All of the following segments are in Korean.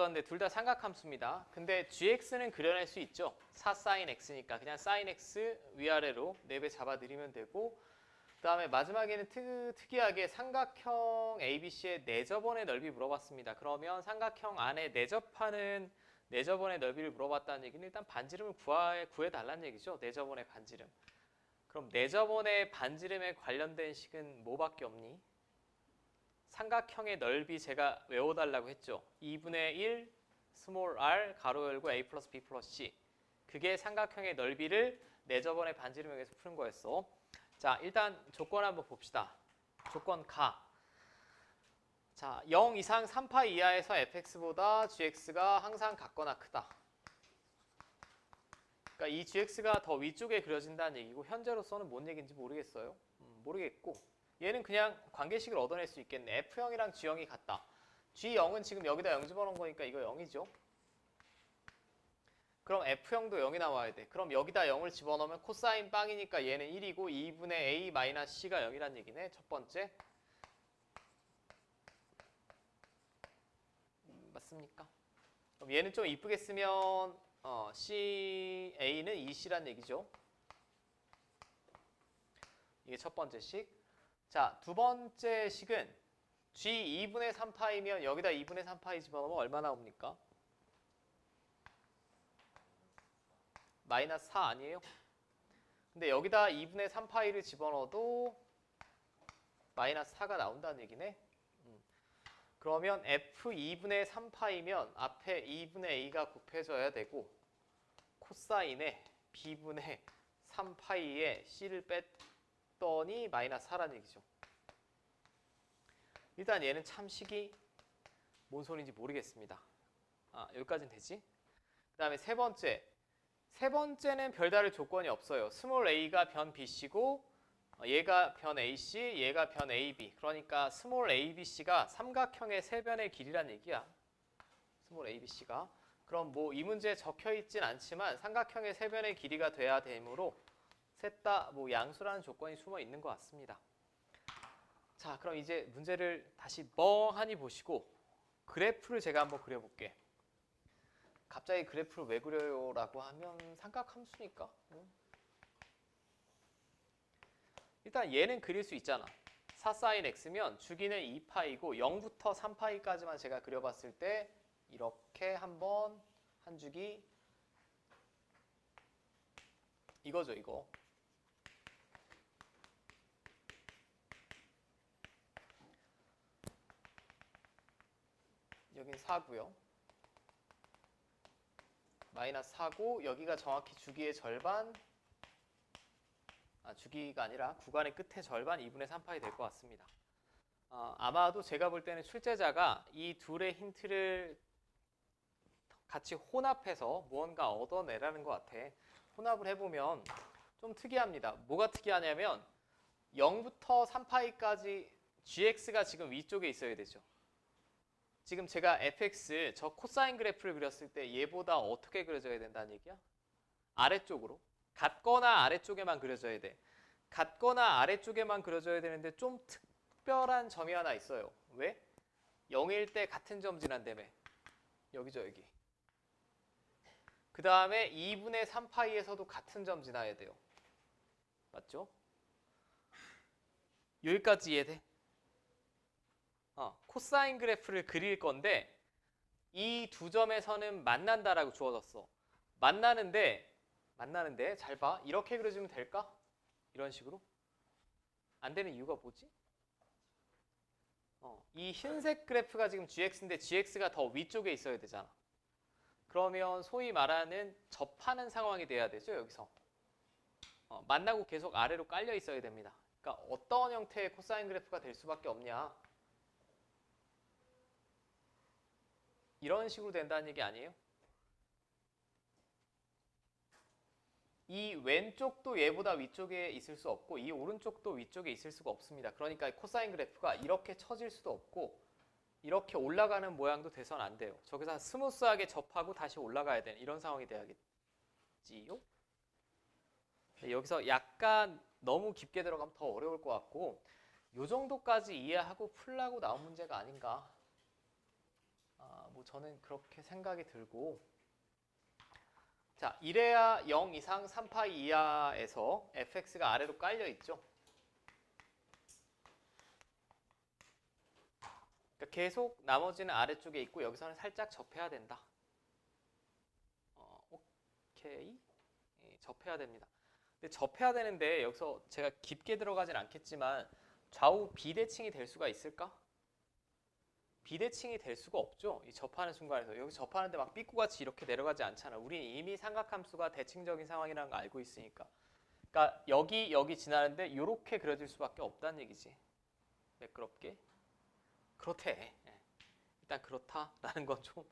벌어졌는데 둘 다 삼각함수입니다. 근데 gx는 그려낼 수 있죠. 4 sin x니까 그냥 sin x 위아래로 4배 잡아드리면 되고 그 다음에 마지막에는 특, 특이하게 삼각형 ABC의 내접원의 넓이 물어봤습니다. 그러면 삼각형 안에 내접하는 내접원의 넓이를 물어봤다는 얘기는 일단 반지름을 구해, 구해달라는 얘기죠. 내접원의 반지름. 그럼 내접원의 반지름에 관련된 식은 뭐밖에 없니? 삼각형의 넓이 제가 외워달라고 했죠. 2분의 1 스몰 r 가로 열고 a 플러스 b 플러스 c 그게 삼각형의 넓이를 내접원의 반지름 에서 푸는 거였어. 자 일단 조건 한번 봅시다. 조건 가. 자, 0 이상 3파 이하에서 fx보다 gx가 항상 같거나 크다. 그러니까 이 gx가 더 위쪽에 그려진다는 얘기고 현재로서는 뭔 얘기인지 모르겠어요. 음, 모르겠고 얘는 그냥 관계식을 얻어낼 수 있겠네. F형이랑 G형이 같다. G0은 지금 여기다 0 집어넣은 거니까 이거 0이죠. 그럼 F형도 0이 나와야 돼. 그럼 여기다 0을 집어넣으면 코사인 빵이니까 얘는 1이고 2분의 A 마이너스 C가 0이란 얘기네. 첫 번째. 음, 맞습니까? 그럼 얘는 좀 이쁘게 쓰면 어, C, A는 2C란 얘기죠. 이게 첫 번째 식. 자, 두 번째 식은 G 2분의 3파이면 여기다 2분의 3파이 집어넣으면 얼마 나옵니까? 마이너스 4 아니에요? 근데 여기다 2분의 3파이를 집어넣어도 마이너스 4가 나온다는 얘기네. 음. 그러면 F 2분의 3파이면 앞에 2분의 A가 곱해져야 되고 코사인에 B분의 3파이에 C를 뺐 더니 마이너스 4라는 얘기죠. 일단 얘는 참식이 뭔 소리인지 모르겠습니다. 아, 여기까지는 되지? 그 다음에 세 번째. 세 번째는 별다를 조건이 없어요. 스몰 a가 변 bc고 어, 얘가 변 ac, 얘가 변 ab. 그러니까 스몰 abc가 삼각형의 세 변의 길이란 얘기야. 스몰 abc가. 그럼 뭐 이 문제에 적혀 있진 않지만 삼각형의 세 변의 길이가 돼야 되므로 셋 다 뭐 양수라는 조건이 숨어 있는 것 같습니다. 자, 그럼 이제 문제를 다시 멍하니 보시고 그래프를 제가 한번 그려볼게. 갑자기 그래프를 왜 그려요 라고 하면 삼각함수니까. 음. 일단 얘는 그릴 수 있잖아. 4 sin x면 주기는 2파이고 0부터 3파이까지만 제가 그려봤을 때 이렇게 한번 한 주기 이거죠 이거. 여긴 4고요. 마이너스 4고 여기가 정확히 주기의 절반 아, 주기가 아니라 구간의 끝의 절반 2분의 3파이 될 것 같습니다. 어, 아마도 제가 볼 때는 출제자가 이 둘의 힌트를 같이 혼합해서 무언가 얻어내라는 것 같아. 혼합을 해보면 좀 특이합니다. 뭐가 특이하냐면 0부터 3파이까지 gx가 지금 위쪽에 있어야 되죠. 지금 제가 fx 저 코사인 그래프를 그렸을 때 얘보다 어떻게 그려져야 된다는 얘기야? 아래쪽으로. 같거나 아래쪽에만 그려져야 돼. 같거나 아래쪽에만 그려져야 되는데 좀 특별한 점이 하나 있어요. 왜? 0일 때 같은 점 지난다며. 여기죠, 여기. 그 다음에 2분의 3파이에서도 같은 점 지나야 돼요. 맞죠? 여기까지 이해돼? 어, 코사인 그래프를 그릴 건데 이 두 점에서는 만난다라고 주어졌어. 만나는데 만나는데 잘 봐. 이렇게 그려주면 될까? 이런 식으로? 안 되는 이유가 뭐지? 어, 이 흰색 그래프가 지금 gx인데 gx가 더 위쪽에 있어야 되잖아. 그러면 소위 말하는 접하는 상황이 돼야 되죠, 여기서. 어, 만나고 계속 아래로 깔려 있어야 됩니다. 그러니까 어떤 형태의 코사인 그래프가 될 수밖에 없냐? 이런 식으로 된다는 얘기 아니에요? 이 왼쪽도 얘보다 위쪽에 있을 수 없고 이 오른쪽도 위쪽에 있을 수가 없습니다. 그러니까 코사인 그래프가 이렇게 처질 수도 없고 이렇게 올라가는 모양도 돼선 안 돼요. 저기서 스무스하게 접하고 다시 올라가야 되는 이런 상황이 돼야겠지요? 네, 여기서 약간 너무 깊게 들어가면 더 어려울 것 같고 요 정도까지 이해하고 풀라고 나온 문제가 아닌가 아, 뭐뭐 저는 그렇게 생각이 들고 자, 1회야 0 이상 3파이 이하에서 fx가 아래로 깔려 있죠. 그러니까 계속 나머지는 아래쪽에 있고 여기서는 살짝 접해야 된다. 어, 오케이. 예, 접해야 됩니다. 근데 접해야 되는데 여기서 제가 깊게 들어가진 않겠지만 좌우 비대칭이 될 수가 있을까? 비대칭이 될 수가 없죠. 이 접하는 순간에서 여기 접하는데 막 삐꾸같이 이렇게 내려가지 않잖아. 우리는 이미 삼각함수가 대칭적인 상황이라는 걸 알고 있으니까. 그러니까 여기 여기 지나는데 이렇게 그려질 수밖에 없다는 얘기지. 매끄럽게. 그렇대. 예. 일단 그렇다라는 건좀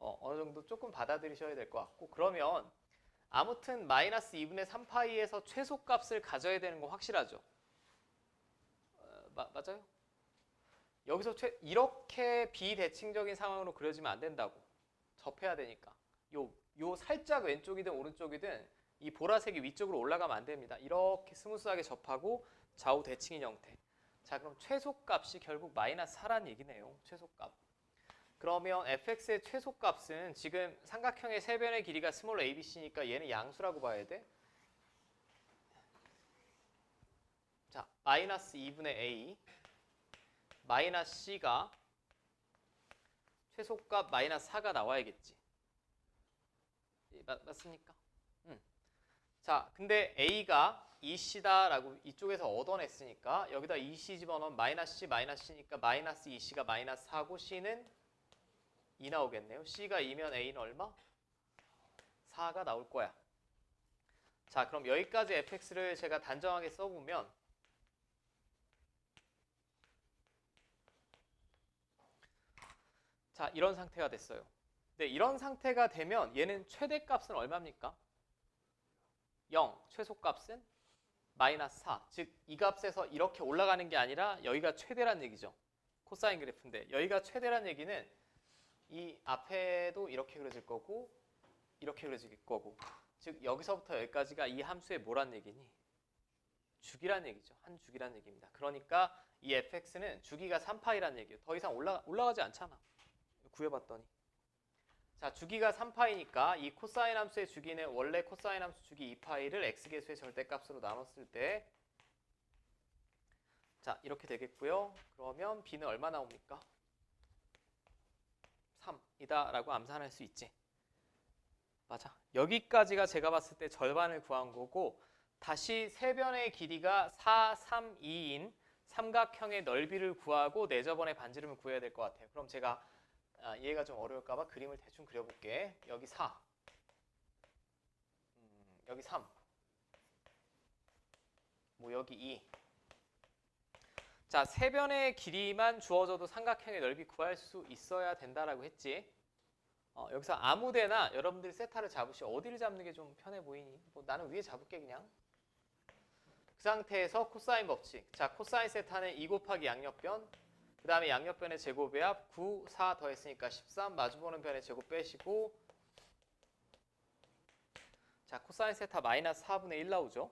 어, 어느 정도 조금 받아들이셔야 될 것 같고 그러면 아무튼 마이너스 2분의 3파이에서 최소값을 가져야 되는 거 확실하죠? 어, 마, 맞아요? 여기서 최, 이렇게 비대칭적인 상황으로 그려지면 안 된다고. 접해야 되니까. 요, 요 살짝 왼쪽이든 오른쪽이든 이 보라색이 위쪽으로 올라가면 안 됩니다. 이렇게 스무스하게 접하고 좌우 대칭인 형태. 자, 그럼 최소값이 결국 마이너스 4란 얘기네요. 최소값. 그러면 fx의 최소값은 지금 삼각형의 세변의 길이가 스몰 abc니까 얘는 양수라고 봐야 돼. 자, 마이너스 2분의 a 마이너스 c가 최소값 마이너스 4가 나와야겠지. 예, 맞, 맞습니까? 음. 자, 근데 a가 2c다라고 이쪽에서 얻어냈으니까 여기다 2c 집어넣으면 마이너스 c 마이너스 c니까 마이너스 2c가 마이너스 4고 c는 2 나오겠네요. c가 2면 a는 얼마? 4가 나올 거야. 자, 그럼 여기까지 fx를 제가 단정하게 써보면 자, 이런 상태가 됐어요. 네, 이런 상태가 되면 얘는 최대값은 얼마입니까? 0, 최소값은 마이너스 4. 즉, 이 값에서 이렇게 올라가는 게 아니라 여기가 최대란 얘기죠. 코사인 그래프인데 여기가 최대란 얘기는 이 앞에도 이렇게 그려질 거고 이렇게 그려질 거고 즉 여기서부터 여기까지가 이 함수의 뭐란 얘기니? 주기란 얘기죠. 한 주기란 얘기입니다. 그러니까 이 fx는 주기가 3파이란 얘기예요. 더 이상 올라, 올라가지 않잖아. 구해봤더니. 자, 주기가 3파이니까 이 코사인 함수의 주기는 원래 코사인 함수 주기 2파이를 x계수의 절대값으로 나눴을 때 자, 이렇게 되겠고요. 그러면 b는 얼마 나옵니까? 3이다 라고 암산할 수 있지. 맞아. 여기까지가 제가 봤을 때 절반을 구한 거고 다시 세 변의 길이가 4, 3, 2인 삼각형의 넓이를 구하고 네 내저번의 반지름을 구해야 될 것 같아요. 그럼 제가 아, 이해가 좀 어려울까 봐 그림을 대충 그려볼게. 여기 4. 음, 여기 3. 뭐 여기 2. 자, 세변의 길이만 주어져도 삼각형의 넓이 구할 수 있어야 된다라고 했지. 어, 여기서 아무데나 여러분들이 세타를 잡으시 어디를 잡는 게 좀 편해 보이니? 뭐 나는 위에 잡을게 그냥. 그 상태에서 코사인 법칙. 자, 코사인 세타는 2 곱하기 양옆변. 그 다음에 양옆변의 제곱의 합 9, 4 더했으니까 13. 마주보는 변의 제곱 빼시고. 자, 코사인 세타 마이너스 4분의 1 나오죠.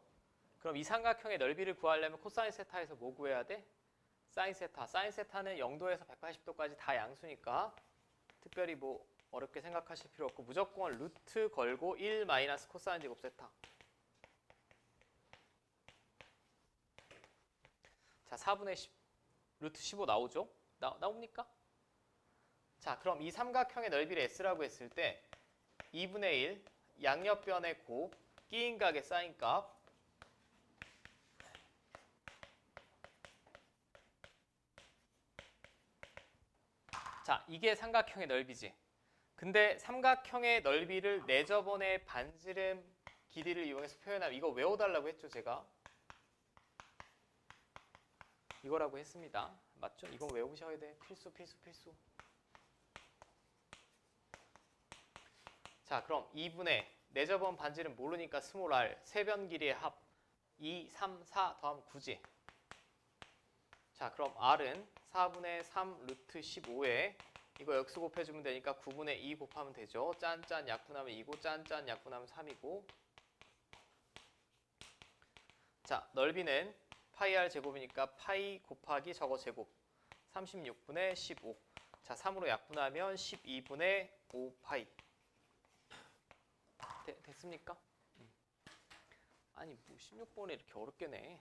그럼 이 삼각형의 넓이를 구하려면 코사인 세타에서 뭐 구해야 돼? 사인 세타. 사인 세타는 0도에서 180도까지 다 양수니까 특별히 뭐 어렵게 생각하실 필요 없고 무조건 루트 걸고 1 마이너스 코사인 제곱 세타. 자, 4분의 10, 루트 15 나오죠? 나, 나옵니까? 자, 그럼 이 삼각형의 넓이를 S라고 했을 때 2분의 1 양옆변의 곱 끼인 각의 사인 값 자, 이게 삼각형의 넓이지. 근데 삼각형의 넓이를 내저번의 반지름 길이를 이용해서 표현하면 이거 외워달라고 했죠, 제가. 이거라고 했습니다. 맞죠? 이건 외우셔야 돼. 필수, 필수, 필수. 자, 그럼 2분의 내저번 반지름 모르니까 스몰 r 세변 길이의 합 2, 3, 4 더하면 9지. 자, 그럼 r은 4분의 3 루트 15에 이거 역수 곱해주면 되니까 9분의 2 곱하면 되죠. 짠짠 약분하면 2고 짠짠 약분하면 3이고 자, 넓이는 파이 r 제곱이니까 파이 곱하기 저거 제곱 36분의 15. 자, 3으로 약분하면 12분의 5파이. 되- 됐습니까? 음. 아니, 뭐 16번에 이렇게 어렵게 내.